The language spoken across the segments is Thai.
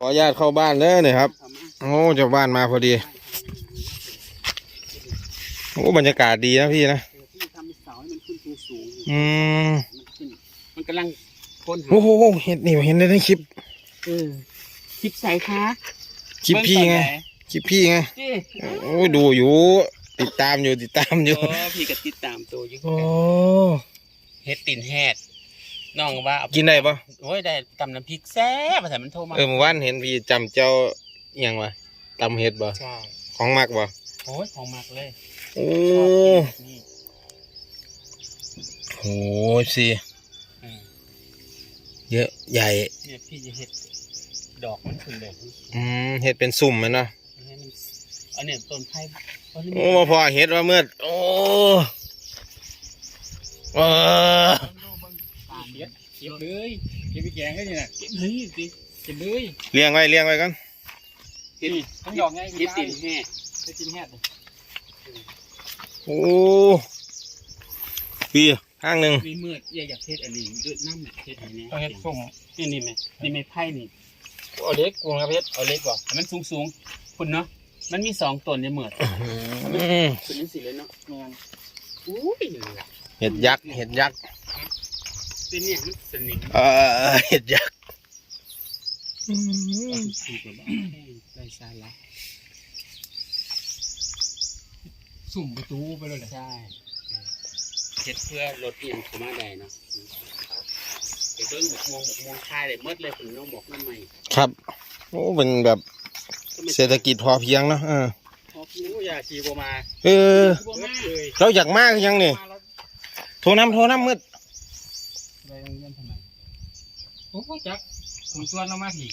ขออนุญาตเข้าบ้านเลยเนี่ยครับ โอ้เจ้าบ้านมาพอดี โอ้บรรยากาศดีนะพี่นะ ที่ทำเป็นเสาให้มันขึ้นสูงสูงอืม มันขึ้นมันกำลังค้นหาโอ้โห เห็นนี่เห็นได้ในคลิป เออคลิปใสคะคลิปพี่ไง คลิปพี่ไงนี่โอ้ดูอยู่ ติดตามอยู่ติดตามอยู่ โอ้พี่ก็ติดตามตัวอยู่โอ้ เฮ็ดตินแฮด น้องว่าเอากินได้ปะโอ้ยได้ตำน้ำพริกแซ่บแต่มันโทรมาเออเมื่อวานเห็นพี่จำเจ้าอหยังวะตำเห็ดบ่ใช่ของมักบ่โอ้ยของมากเลยโอ้ชอบกินแบบนี่โหสิเออเยอะใหญ่เนี่ยพี่จะเฮ็ดดอกมันขึ้นเลยอืมเห็ดเป็นสุ่มมันเนาะให้มันอันเนี้ยต้นไผ่อันนี้โอ้มาพอเห็ดว่าเมื่อโอ้เออเก็บเก็บเลยเก็บไปแกงก็นี่นะเก็บเลยสิเก็บเลยเลี้ยงไว้เลี้ยงไว้กันเก็บต้องดอกไงเก็บตินแห่เก็บตินแห่โอ้พี่ข้างหนึ่งมีมืดอย่าอยากเฮ็ดอันนี้ด้วยน้ำเนี่ยเฮ็ดอันนี้ต้องเฮ็ดส้มนี่นี่ไหมนี่ไม่ไผ่นี่เอาเล็กกูนะครับเพชรเอาเล็กกว่าให้มันสูงสูงๆคุณเนาะมันมีสองต้นเนี่ยเหมือนอืมคุณนี่สิเลยเนาะแมนอุ้ยเห็ดยักษ์เห็ดยักษ์ เป็นเนี่ยมันสนิมเออเห็ดยักษ์อืมถูกแบบไรสาระสุ่มประตูไปเลยแหละใช่เฮ็ดเพื่อลดเอียงเข้ามาได้เนาะไปเบิ่งหมกม่วงหมกม่วงคายเลยหมดเลยคุณน้องบอกน้ำใหม่ครับโอ้เป็นแบบเศรษฐกิจพอเพียงเนาะเออพอพี่กูอยากขี่บมา เออบัวมาเลยเราอยากมากยังนี่มาแล้วโทรน้ำโทรน้ำมืด ไปโรงเรียนทำไมโอ้จักผมชวนเรามาผี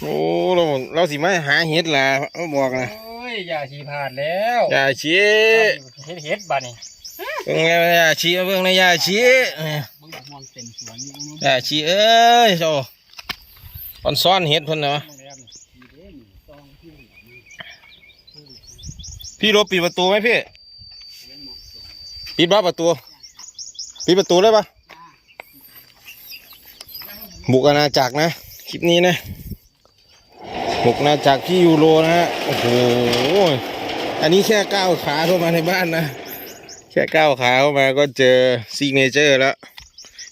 โอ้เราเราสิมาหาเห็ดล่ะเอาบอกนะโอ้ยอย่าขี่ผ่านแล้วอย่าชี้เฮ็ดเฮ็ดบ้านี่เบิ่งแล้วอย่าชี้เบิ่งนะอย่าชี้เนี่ยเบิ่งหมกม่วงเต็มสวนอยู่เนาะอย่าชี้เอ้ยโอ้ตอนซ่อนเห็ดเพิ่นเนาะโรงเรียนมีเด้นี่ซองที่นี่พี่รบปิดประตูไหมพี่เล่นหมกสวนปิดบ้าประตูปิดประตูได้ปะ บุกอาณาจักรนะ คลิปนี้นะบุกอาณาจักรพี่ยูโรนะฮะโอ้โหอันนี้แค่ก้าวขาเข้ามาในบ้านนะแค่ก้าวขาเข้ามาก็เจอซิกเนเจอร์แล้ว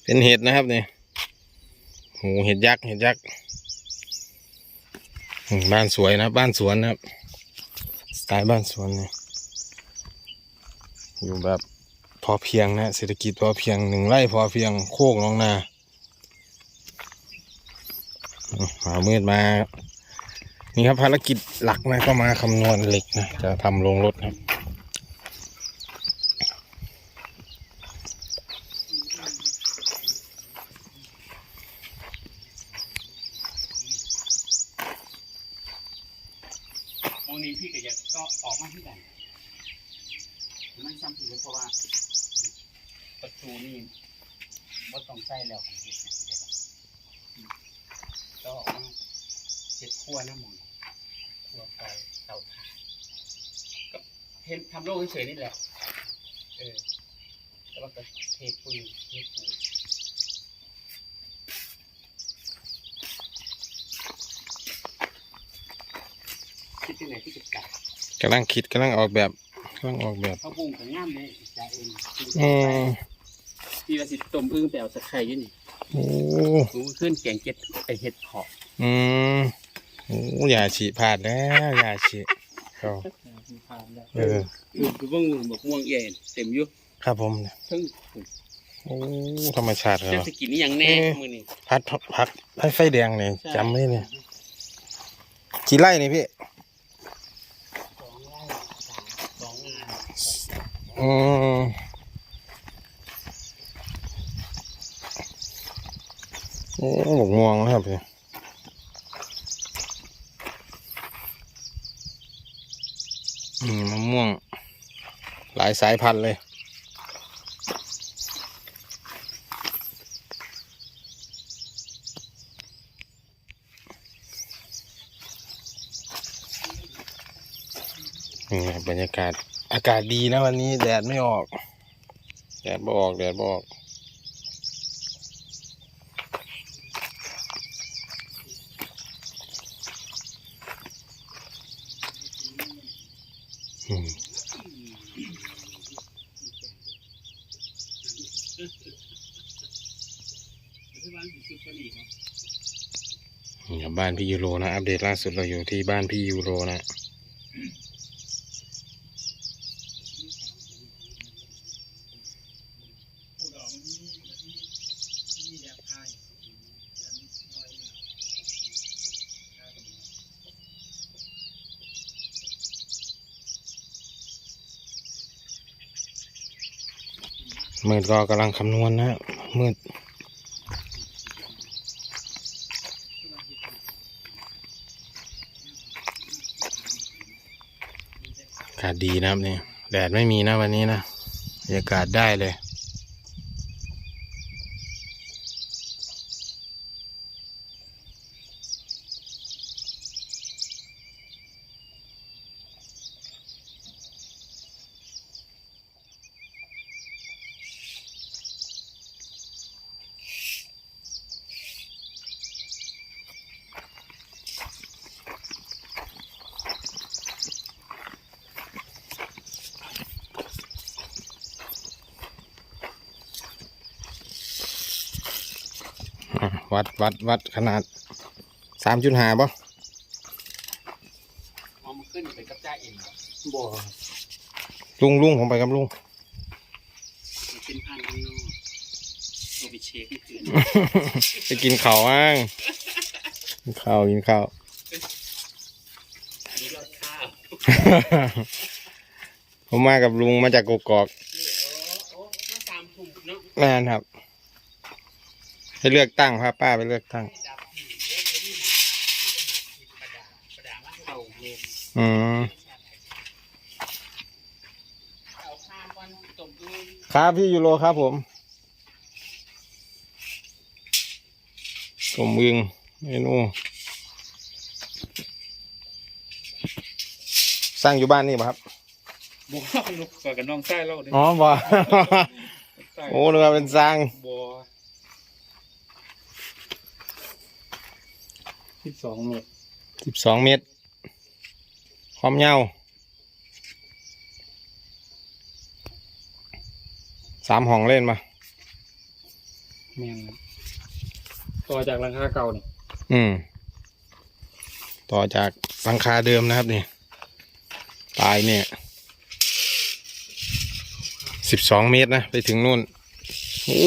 เป็นเห็ดนะครับเนี่ยโอ้โหเห็ดยักษ์เห็ดยักษ์บ้านสวยนะ บ้านสวนนะครับสไตล์บ้านสวนเนี่ยอยู่แบบพอเพียงนะเศรษฐกิจพอเพียงหนึ่งไร่พอเพียงโคกน้องนา อืมมามืดมา นี่ครับภารกิจหลักนะก็มาคำนวณเหล็กนะ จะทำโรงรถครับมองนี้พี่ก็อยากก็ออกมาที่ไหนมันซ้ำพี่เพราะว่าประตูนี่บ่ต้องใส่แล้วของเฮ็ดนะเดี๋ยว ก็ออกมาเฮ็ดครัวน้ำมันครัวไฟเตาถ่านก็เห็นทำโลกเฉยๆนี่แหละเออแต่ว่าก็เทปูนเทปูนคิดที่ไหนที่จะกัดกำลังคิดกำลังออกแบบกำลังออกแบบเขาบุ้งกับง่ามเลยจ่าเองอืมพี่ว่าสิต้มอึ้งไปเอาตะไคร้ยู่นี่ โอ้กูขึ้นแกงเจ็ดไอเห็ดเพาะอืมโอ้อย่าฉีพลาดแล้วอย่าฉีเขาผ่านแล้วเออคือคือเบิ่งบักม่วงใหญ่เต็มอยู่ครับผมทั้งโอ้ธรรมชาติเหรเจ้าอสกินนี่ยังแน่มือนี่พัดพักให้ไฟแดงเนี่ยจำไม่เนี่ยกี่ไร่นี่พี่สองไร่สามสองงาน อืม โอ้หมกม่วงนะครับพี่มมะม่วง หลายสายพันธุ์เลยนี่บบรรยากาศอากาศดีนะวันนี้ แดดไม่ออก แดดบ่ออก แดดบ่ออก อืม ที่บ้า นี่ครับบ้านพี่ยูโรนะ อัปเดตล่าสุดเราอยู่ที่บ้านพี่ยูโรนะ ผู้ดอกมันมีมันมีมียาคายอันน้อยเนี่ยคายกันอยู่ มืดก็กำลังคำนวณนะมืดอากาศดีนะครับนี่แดดไม่มีนะวันนี้นะบรรยากาศได้เลย วัดวัดวัดขนาดสามจุดห้าป่ะเอามาขึ้นไปกับจ้าเองเหรอบ่ลุงลุงผมไปกับลุงมันเป็นพันข้างนอกเอาไปเช็คไม่คืนไปกินข้าวอ้างกินข้าวกินข้าวมีรสข้าวผมมากับลุงมาจากกกอกโอ้โอ้มาสามถุงเนาะแม่นครับ ให้เลือกตั้งพาป้าไปเลือกตั้งดับผิวเยอะเลยนี่ประดาประดามาเข่าเย็นอืมเข่าข้ามวันตบดูครับพี่ยูโรครับผมผมมึงเมนูสร้างอยู่บ้านนี่ป่ะครับบ่ลูกกับน้องไส้เราเด้อ๋อบ่โอ้นึกว่าเป็นสร้าง บ่ สิบสองเมตรสิบสองเมตร ความยาวสามห้องเล่นมาแม่นครับต่อจากหลังคาเก่านี่อืม ต่อจากหลังคาเดิมนะครับนี่ปลายเนี่ยสิบสองเมตรนะ ไปถึงนู่นโอ้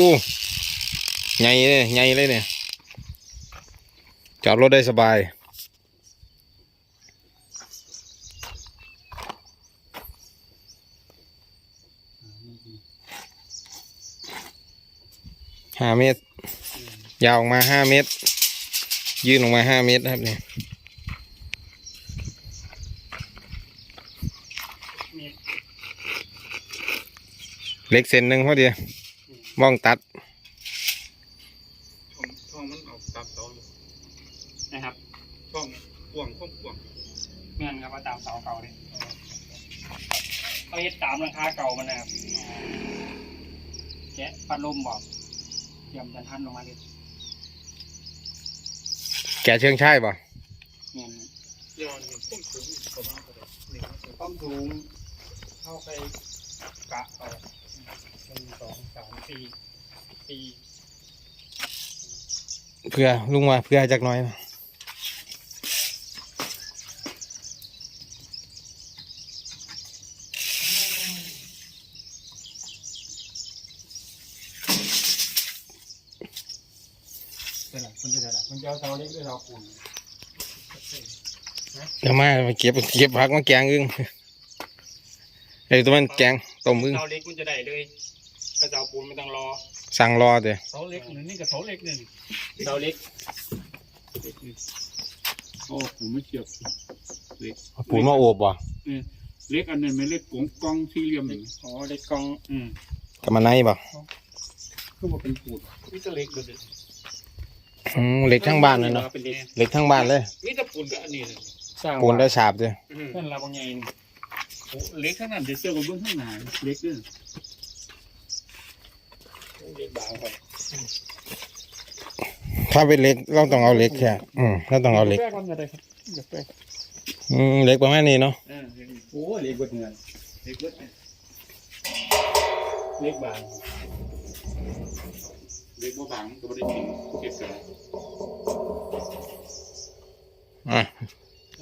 ใหญ่เลยใหญ่เลยเนี่ย จอดรถได้สบาย ห้าเมตร ยาวออกมาห้าเมตร ยื่นออกมาห้าเมตรนะครับเนี่ยเล็กเซนหนึ่งพอดีมองตัด ช่องช่องมันออกตามเสาอยู่ นะครับช่องกว้างช่องกว้างเงื่อนครับว่าตามเสาเก่าเลยเขาเฮ็ดตามราคาเก่ามันนะครับแกะพัดลมบอกเตรียมจันทันลงมาเลยแกะเชิงใช่ป่ะเงี้ยเดี๋ยวนี้ต้นสูงประมาณเท่าไหร่นี่ครับต้องสูงเข้าไปกะเอาหนึ่งสองสามสี่สี่เพื่อลุงว่าเพื่อจากหน้อยนะ เป็นไรมัน จะได้มันจะเอาเสาเล็กด้วยเสาปูนเดี๋ยวมามาเก็บเก็บผักมาแกงอึ้งไอ้ตัวมันแกงต้มอึ้งเสาเล็กมันจะได้เลยถ้าเสาปูนไม่ต้องรอ สั่งรอเดี๋ยวเสาเล็กหนึ่งนี่กับเสาเล็กหนึ่งเสาเล็กโอ้ผมไม่เชื่อเล็กเอาปูนมาโอบว่ะเล็กอันนั้นไม่เล็กกงกองสี่เหลี่ยมนี่อ๋อเล็กกองอืมกับมาไนป่ะคือว่าเป็นปูนนี่ก็เล็กเลย อืมเหล็กทั้งบ้านเลยเนาะเป็นเล็กเหล็กทั้งบ้านเลยนี่จะปูนก็อันนี้เลยสร้างปูนได้ฉาบเลยเพื่อนเราบางอย่างโอ้เล็กขนาดเดี๋ยวเจอกับเบื้องข้างหน้าเล็กด้วยเล็กบางครับถ้าเป็นเหล็กเราต้องเอาเหล็กแค่อืมเราต้องเอาเหล็กแป้งมันจะได้ครับเดี๋ยวแป้งอืมเหล็กประมาณนี้เนาะเออโอ้เล็กเบิดเงินเล็กเบิดเนี่ยเล็กบาง เด็กบ่บัก็บ่ได้กินเก็บกัน อ่